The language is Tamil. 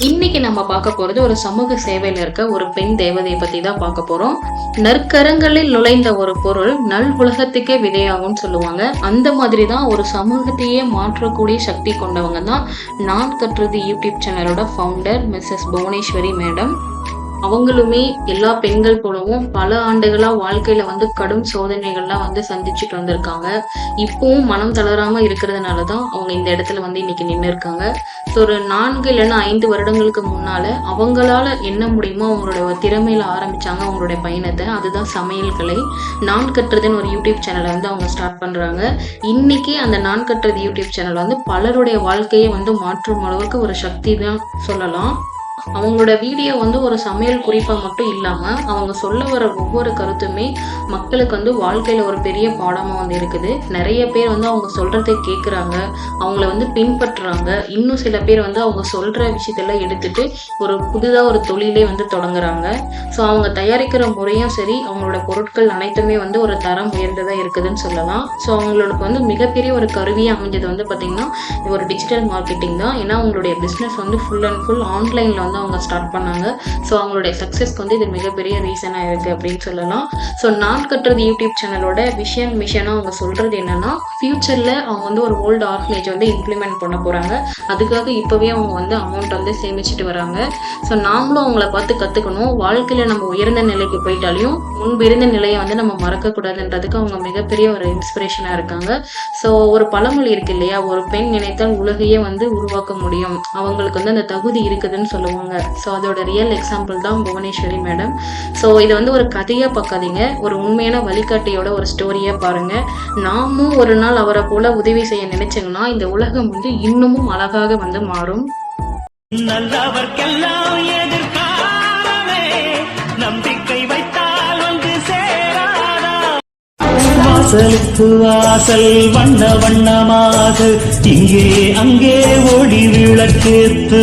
இன்னைக்கு நம்ம பார்க்க போறது ஒரு சமூக சேவையில இருக்க ஒரு பெண் தேவதையை பத்தி தான் பார்க்க போறோம். நற்கரங்களில் நுழைந்த ஒரு பொருள் நல் உலகத்துக்கே விதையாகும்னு சொல்லுவாங்க. அந்த மாதிரி தான் ஒரு சமூகத்தையே மாற்றக்கூடிய சக்தி கொண்டவங்க தான் நான் கற்றது யூடியூப் சேனலோட ஃபவுண்டர் மிஸ்ஸஸ் புவனேஸ்வரி மேடம். அவங்களுமே எல்லா பெண்கள் போலவும் பல ஆண்டுகளா வாழ்க்கையில வந்து கடும் சோதனைகள்லாம் வந்து சந்திச்சுட்டு வந்திருக்காங்க. இப்பவும் மனம் தளராம இருக்கிறதுனால தான் அவங்க இந்த இடத்துல வந்து இன்னைக்கு நின்று இருக்காங்க ஸோ ஒரு நான்கு இல்லைன்னா ஐந்து வருடங்களுக்கு முன்னால அவங்களால என்ன முடியுமோ அவங்களோட திறமையில ஆரம்பிச்சாங்க அவங்களுடைய பயணத்தை. அதுதான் சமையல் கலை. நான் கட்டுறதுன்னு ஒரு யூடியூப் சேனலை வந்து அவங்க ஸ்டார்ட் பண்றாங்க. இன்னைக்கு அந்த நான் கட்டுறது யூடியூப் சேனல் வந்து பலருடைய வாழ்க்கையை வந்து மாற்றும் அளவுக்கு ஒரு சக்தி தான் சொல்லலாம். அவங்களோட வீடியோ வந்து ஒரு சமையல் குறிப்பாக மட்டும் இல்லாமல் அவங்க சொல்ல வர ஒவ்வொரு கருத்துமே மக்களுக்கு வந்து வாழ்க்கையில் ஒரு பெரிய பாடமாக வந்து இருக்குது. நிறைய பேர் வந்து அவங்க சொல்கிறத கேட்குறாங்க அவங்கள வந்து பின்பற்றுறாங்க. இன்னும் சில பேர் வந்து அவங்க சொல்கிற விஷயத்தெல்லாம் எடுத்துட்டு ஒரு புதிதாக ஒரு தொழிலே வந்து தொடங்குறாங்க. ஸோ அவங்க தயாரிக்கிற முறையும் சரி அவங்களோட பொருட்கள் அனைத்துமே வந்து ஒரு தரம் உயர்ந்ததாக இருக்குதுன்னு சொல்லலாம். ஸோ அவங்களுக்கு வந்து மிகப்பெரிய ஒரு கருவியாக அமைஞ்சது வந்து பார்த்தீங்கன்னா ஒரு டிஜிட்டல் மார்க்கெட்டிங் தான். ஏன்னா அவங்களுடைய பிஸ்னஸ் வந்து ஃபுல் அண்ட் ஃபுல் ஆன்லைனில் வந்து வந்து அவங்க ஸ்டார்ட் பண்ணாங்க. ஸோ அவங்களுடைய சக்ஸஸ்க்கு வந்து இது மிகப்பெரிய ரீசனாக இருக்குது அப்படின்னு சொல்லலாம். ஸோ நான் கட்டுறது யூடியூப் சேனலோட விஷன் மிஷனாக அவங்க சொல்கிறது என்னன்னா ஃப்யூச்சரில் அவங்க வந்து ஒரு ஓல்டு ஆர்ஃபனேஜ் வந்து இம்ப்ளிமெண்ட் பண்ண போகிறாங்க அதுக்காக இப்போவே அவங்க வந்து அமௌண்ட் வந்து சேமிச்சுட்டு வராங்க. ஸோ நாமளும் அவங்கள பார்த்து கற்றுக்கணும் வாழ்க்கையில் நம்ம உயர்ந்த நிலைக்கு போயிட்டாலையும் முன்பு இருந்த நிலையை வந்து நம்ம மறக்கக்கூடாதுன்றதுக்கு அவங்க மிகப்பெரிய ஒரு இன்ஸ்பிரேஷனாக இருக்காங்க. ஸோ ஒரு பழமொழி இருக்கு இல்லையா? ஒரு பெண் நினைத்தால் உலகையே வந்து உருவாக்க முடியும். அவங்களுக்கு வந்து அந்த தகுதி இருக்குதுன்னு சொல்லுவோம். சொல்லுவாங்க. ஸோ அதோட ரியல் எக்ஸாம்பிள் தான் புவனேஸ்வரி மேடம் ஸோ இது வந்து ஒரு கதையாக பார்க்காதீங்க. ஒரு உண்மையான வழிகாட்டியோட ஒரு ஸ்டோரியாக பாருங்க. நாமும் ஒரு நாள் அவரை போல உதவி செய்ய நினைச்சோங்கன்னா இந்த உலகம் வந்து இன்னமும் அழகாக வந்து மாறும். நல்லவர்க்கெல்லாம் எதிர்காலமே நம்பிக்கை வைத்தால் வந்து சேராதா? வாசலுக்கு வாசல் வண்ண வண்ணமாக இங்கே அங்கே ஒளி விளக்கேத்து